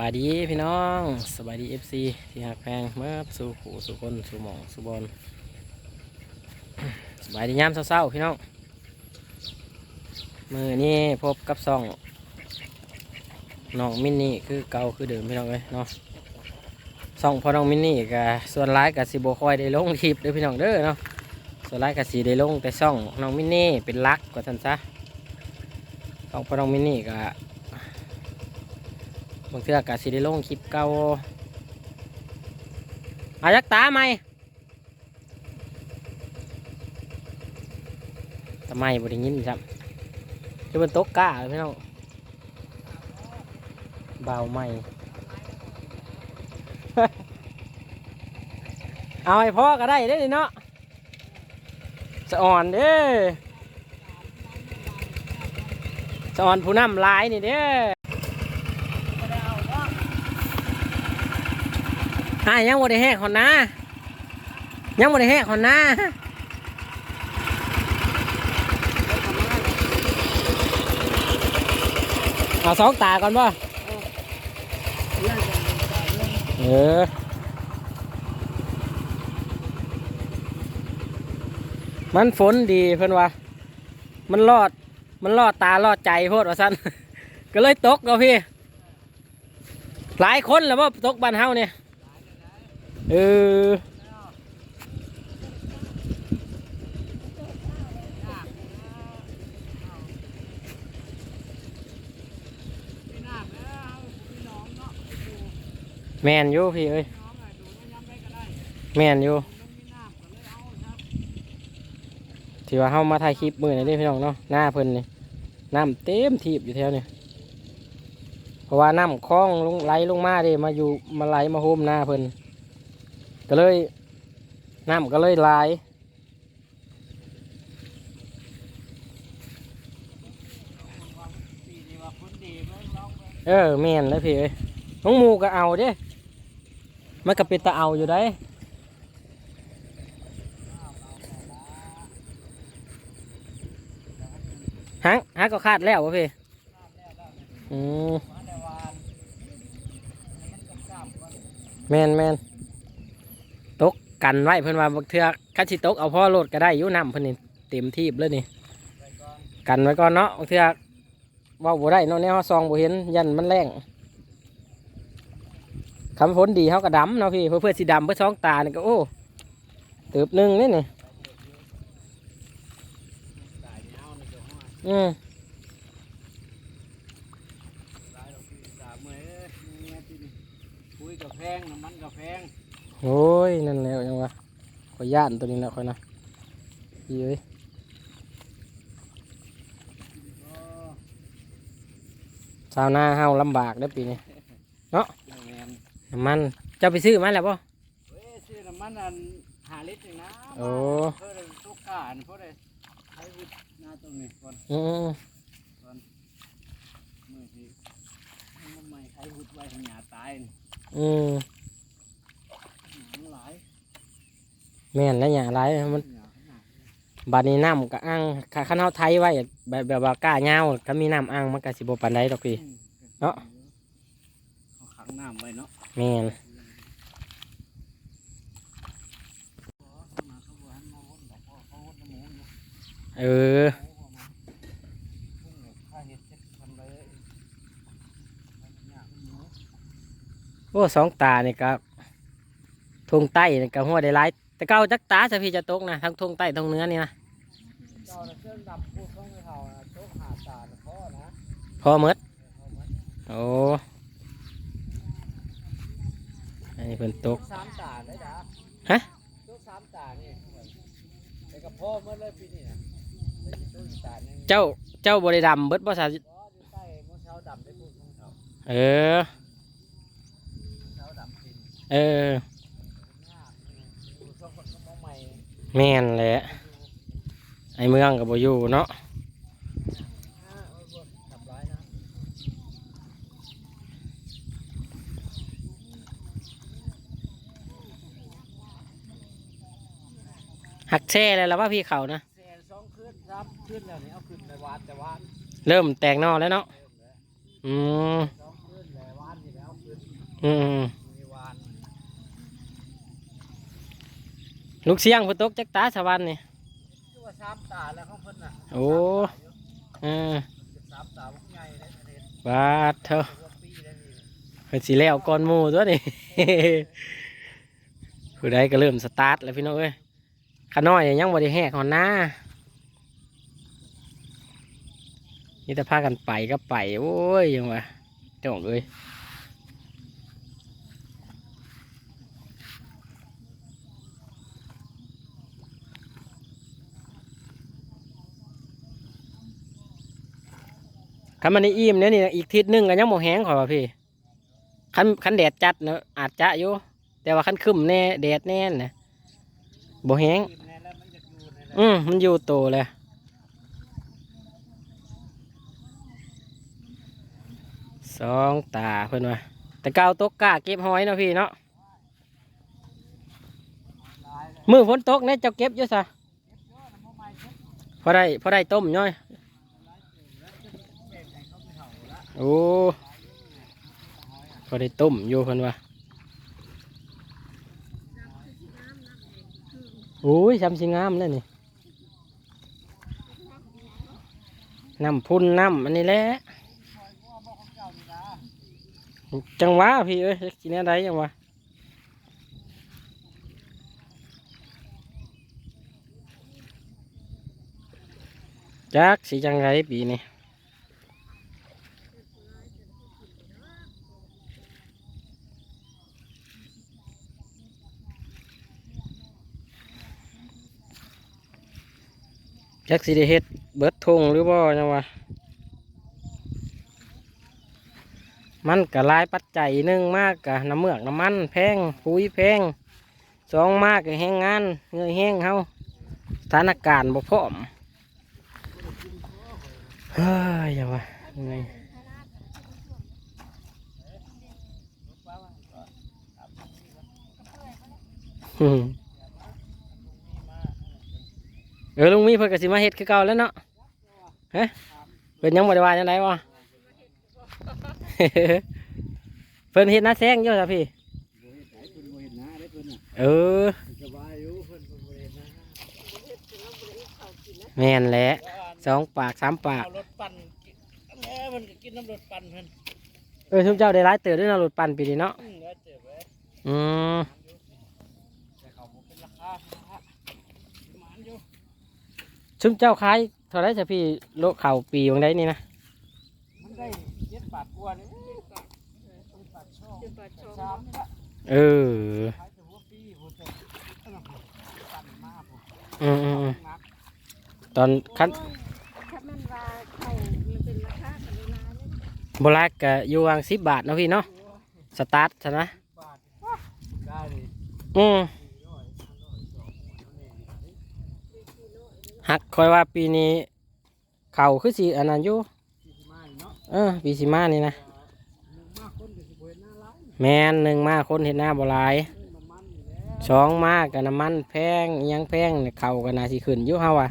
บายดีพี่น้องสบายดีเอฟซีที่หักแพงเมื่อสู่หูสู่คนสู่หมองสู่บอลสบายดียามเศร้าๆพี่น้องมือนี้พบกับซ่องน้องมินนี่คือเก่าคือเดิมพี่น้องเลยเนาะซ่องพอน้องมินนี่กับส่วนร้ายกับสิบคอยได้ลงคลิปเด้อพี่น้องเด้อเนาะส่วนร้ายกับสีได้ลงแต่ซ่องน้องมินนี่เป็นลักกว่าท่านซะซองพอน้องมินนี่กับ บางเทื่อกะสิได้ลงคลิปเก่าอายักตาไหมทำไมบ่ได้ยินครับจะเป็นโต๊ะก้าพี่น้องเบาไหมเอาไอ้พ่อก็ได้ได้อเนาะสะอ่อนเด้สะอ่อนผู้นำลายนี่เด้ อหายังบ่ได้แหกหอนนายังบ่ได้แหกหอนนาเอาสองตาก่อนป่ะเออมันฝนดีเพิ่อนว่ามันรอด มันรอดตารอดใจโพดว่าสั้นก็เลยตกเอาพี่ หลายคนแล้วว่าตกบ้านเฮาเนี่ย เออแมนอยู่พี่เอ้ยแมนอยู่ที่ว่าเฮามาถ่ายคลิปมือนี่เด้พี่น้องเนาะหน้าเพิ่นนี่น้ำเต็มทีบอยู่แถวนี่เพราะว่าน้ำคล้องลงไหลลงมาเด้มาอยู่มาไหลมาโฮมหน้าเพิ่น ก็เลยน้ำก็เลยลายเออแม่นแล้วพี่เอ้ยน้องมูก็เอาเด้มันก็เป็นตาเอาอยู่ได้ฮักฮักก็คาดแล้ววะพี่อืมแมนแมน กันไว้เพิ่นว่าบางเทือคันสิตกเอาพ่อโลดก็ได้อยู่น้ำเพิ่นนี่เต็มที่เลยนี่กันไว้ก่อนเนาะบางเทือเว่าบ่ได้เนาะแนวซองบ่เห็นยันมันแรงคำฝนดีเขาก็ดำเนาะพี่เพื่อเพื่อสีดำเพื่อช่องตานี่ก็โอ้เติบหนึ่งนี่นี่อืมคุยกับแพงน้ำมันกับแพง โอ้ย นั่นแล้วยังวะขอย่านตัวนี้นะคอยนะพี่เอ้ยชาวนาเฮาลำบากเด้ปีนี้แมนน้ำมันเจ้าไปซื้อมาแล้วป่ะซื้อน้ำมันอันหาลิตรนะโอ้เพื่อตุกกานเพื่อใช้วิทย์หน้าตรงนี้ก่อนอืมมือที่มันไม่ใช้หุดไว้ให้หยาตายนี่อืม มันหลาย แม่นแล้วอย่างไรมันหยาขนาดบาดนี้น้ำกับอ่างข้าข้าเฮาไทยไว้แบบแบบว่ากล้าเงาวก็มีน้ำอ่างมันก็สิบ่ปานใดดอกพี่อืมเนาะเขาขังน้ำไว้เนาะแม่นมาเขาบอกให้มาวนดอกพ่อเขาวนน้ำหมูอยู่เออหมูประมาณพุ่งเนี่ยค่าเห็ดเจ็ดพันเลยมันยากหมูโอ้สองตานี่ก็ทงใต้นี่ก็หัวได้หลาย แต่เก้าจักตาสะพี่จะตกนะทั้งทงใต้ทงเนื้อนี่นะเจ้าเครื่องดำพูดต้องเขาน่ะโต๊ะหาตาพ่อนะพอหมดโอ้อันนี้เพิ่นตกสามตาได้จ้ะฮะต๊ะสามตานี่แต่กับพ่อเมื่อเลยปีนี้นะเจ้าเจ้าบริดำเบิดบ่สาบ่อยู่ใต้มะเช้าเออเออ ยากอยู่ช่วงคนมองใหม่ แม่นแหละไอ้เมืองกับบ่อยู่เนาะอ่าเอาบ่ทำร้ายนะหักแช่เลยแล้วว่าพี่เขานะแสนสองขึ้นครับขึ้นแล้วนี่เอาขึ้นไปวานแต่วานเริ่มแตกนอกแล้วเนาะเริ่มแล้วอืมสองขึ้นแล้ววานนี่แล้วเอาขึ้นอืม ลูกเสียงพุ่นตกจักตาสวรรค์นี่คือว่าสามตาแล้วของเพิ่นน่ะโอ้อ่าสามตาพวกใหญ่เลยประเทศบาดเถอะตัวปีได้นี่เพิ่นสิแล้วก่อนหมู่ตัวนี่ ผู้ใดก็เริ่มสตาร์ทแล้วพี่น้องเอ้ยขาน้อยยังบ่ได้แหกหอนหน้านี่แต่พากันไปก็ไป โอ้ยยังวะเจ้าเอ้ย คันมันได้อิ่มเนี่ยนี่อีกทิศหนึงก็ยังบ่แห้งขอยว่าพี่คันคันแดดจัดเนอะอาจจะอยู่แต่ว่าคันคึมแน่แดดแน่นะบ่แห้งกินแน่แล้วมันจะอยู่ในนั้นอืมมันอยู่โตเลยสองตาเพิ่อนว่าแต่เกาตกกาเก็บหอยเนาะพี่เนาะมือฝนตกเนี่ยเจ้าเก็บเยอะนะพวกไม้เก็บพอได้พอได้ต้มย่อย แบ่งให้เขาไม่เห่าละ โอ้พอได้ต้มอยู่เพิ่นว่าโอ้ยทำสิงามเลยนี่น้ำพุ่นน้ำอันนี้แหละคอยว่าบอกของเจ้านี่นะจังหวะพี่เอ้ยกินอะไรจังหวะจักสีจังไรปีนี้ จักสีได้เฮ็ดเบิดทงหรือบ่จังวะมันก็หลายปัจจัยหนึ่งมากกะน้ำเมือกน้ำมันแพงปุ๋ยแพงสองมากก็แห้งงานเงยแห้งเฮาสถานการณ์บ่พร้อมเฮ้ยอย่าว่าเหนื่อยอืมเออลุงมีเพิ่นก็สิมาเฮ็ดคือเก่าแล้วเนาะฮะเพิ่นยังบ่ได้ว่าจังไดวะเพิ่นเฮ็ดหน้าแซงอยู่จ้ะพี่บ่เห็นไหนเพิ่นบ่เห็นหน้าได้เพิ่นน่ะเออสบายอยู่เพิ่นเพิ่นบ่เห็นหน้าแม่นแหละสองปากสามปากเอารถปั่นกินแม่มันก็กินน้ำรถปั่นเพิ่นเออทุกเจ้าได้ร้ายเติบด้วยเนาะรถปั่นปีนี้เนาะอืมแล้วเจ็บไว้ อืม แต่เขาบ่เป็นราคานะฮะประมาณอยู่ ชุมเจ้าขายเท่าไรจะพี่โลเข่าปีวังไดนี่นะมันได้เจ็ดบาทกว่านี่เจ็ดบาทช่องบาทช่องสามนี่ละเออขายแต่หัวปีหัวเต็มตั้งแต่ปั่นมาผมอืมอืมอืมนักตอนคันถ้ามันว่าไข่มันเป็นราคากันเลาเนี่ยโบราณก็อยู่วางสิบบาทเนาะพี่เนาะสตาร์ทใช่ไหมบาทได้เลยอืม สี่ร้อยห้าร้อยสองร้อยนั่นเอง หักคอยว่าปีนี้ เข่าคือสีอันนั้นอยู่สี่สิบห้าเนาะเออปีสิมานี่นะแมนหนึ่งมาคนเห็นหน้าบลายเรื่องน้ำมันอยู่แล้วสองมากกับน้ำมันแพงยังแพงเนี่ยเขาก็น่าสิขึ้นยู่เฮาว่ะ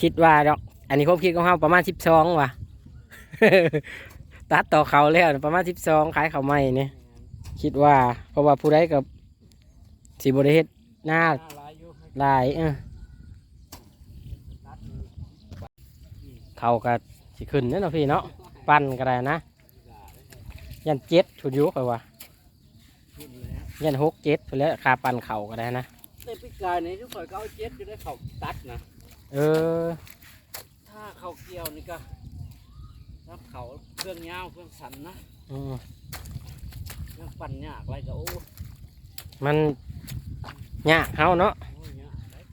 คิดว่าดอก อันนี้ผมคิดของเฮาประมาณสิบสองว่ะตัดต่อเขาแล้วประมาณสิบสองขายเขาวใหม่เนี่ยคิดว่าเพราะว่าผู้ใดกับสิบริเฮ็ดหน้าหน้าร้ายลายเออ นัดอยู่ เขาก็สิขึ้นเนี่ยเนาะพี่เนาะปั้นก็ได้นะ ยันเจ็ดถุดอยุคอยว่าขึ้นแล้วยันหกเจ็ดไปแล้วค่าปั้นเขาก็ได้นะในปีกายนี่ทุกคนก็เอาเจ็ดอยู่ได้เขาตัดนะเออ ถ้าเขาเกี่ยวนี่ก็รับเขาเครื่องยาวเครื่องสันนะอืมเครื่องปั่นยากอะไรก็โอ้มันยากเฮาเนาะโอ้ยยากเลย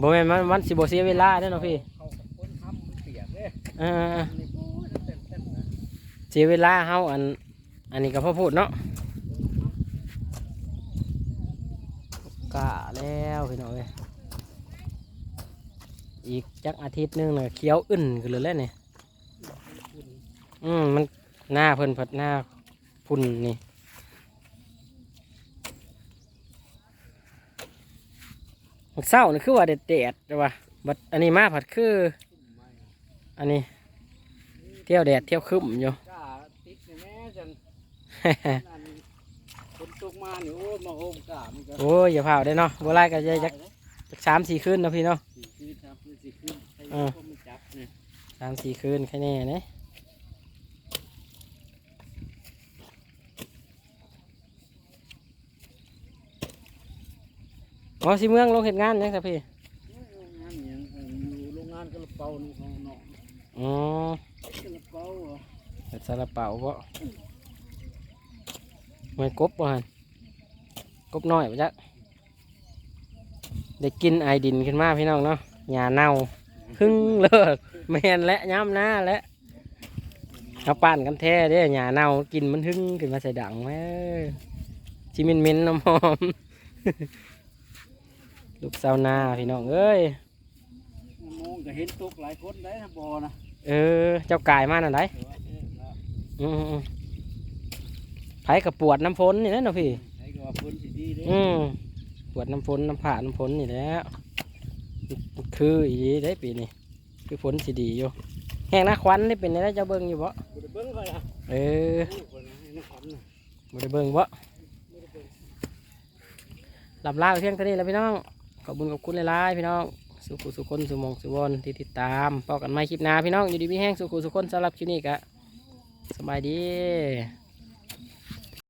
บ่แม่นมันมันสิบ่เสียเวลาเด้อเนาะพี่ ออนี่โอ้ยเสียเวลาเฮาอัน อันนี้ก็พอพูดเนาะกะแล้วพี่น้องเอ้ยอีกจักอาทิตย์หนึงน่ะเขี้ยวอึนกันเลยแล้วเนี่อืมมันหน้าเพิ่นผัดหน้าพุ่นนี่เศร้านี่คือว่าเด็ดเด็ดๆแต่ว่าบัดอันนี้มาผัดคือ อันนี้ เที่ยวแดดเที่ยวครึ้มอยู่กล้าติดในแม่จันนั่นตกมาเนี่ยโอ้ยมาโอมกามันก็โอ้ยอย่าเผาได้เนาะโบราณก็จะจักจักสามสี่คืนเนาะพี่เนาะ สี่คืนครับสี่คืนใครอ่า ก็มันจับเนี่ยสามสี่คืนแค่นี้เนี่ยอ๋อสิเมืองลงเห็นงานยังครับพี่โอ้ยโรงงานเนี่ยเอออยู่โรงงานกระเป๋านี่ของเนาะอ๋อกระ เปาเหรอเป็นซาลาเปาบ่ไม่กบบ่ฮันกบน้อยปะจ๊ะได้กินไอดินขึ้นมาพี่น้องเนาะหญ้าเน่าพึ่งเลิกแมนและย้ำหน้าและเอาปั่นกันแท้เด้หญ้าเน่ากินมันหึ่งขึ้นมาใส่ดังแม่ชิมินมินน้ำหอมลูกสาวนาพี่น้องเอ้ยมองก็เห็นตกหลายคนได้นะบ่อนะ เออ เจ้ากายมาหน่ะไรแต่ว่าเอ๊ะนะอืมไผกับปวดน้ำฝนนี่แหละเนาะพี่ใช้ก็ว่าเพิ่นสิดีเด้อืมปวดน้ำฝนน้ำผ่าน้ำฝนนี่แหล้วคืออีดีได้ปีนี้คือฝนสิดีอยู่แห้งนะควันนี่เป็นไงได้เจ้าเบิ่งอยู่บ่บ่ได้เบิ่งค่อยนะเออโอ้ยคนนะให้นักขวัญน่ะบ่ได้เบิ่งบ่ลำลาไปเพียงเท่านี้แหล้วพี่น้องขอบคุญขอบคุณหลายๆพี่น้อง สุขุสุคนสุมงสุวรรณที่ติดตามพอกันใหม่คลิปหน้าพี่น้องอยู่ดีพี่แห้งสุขุสุคนสำหรับคลิปนี้กะสบายดี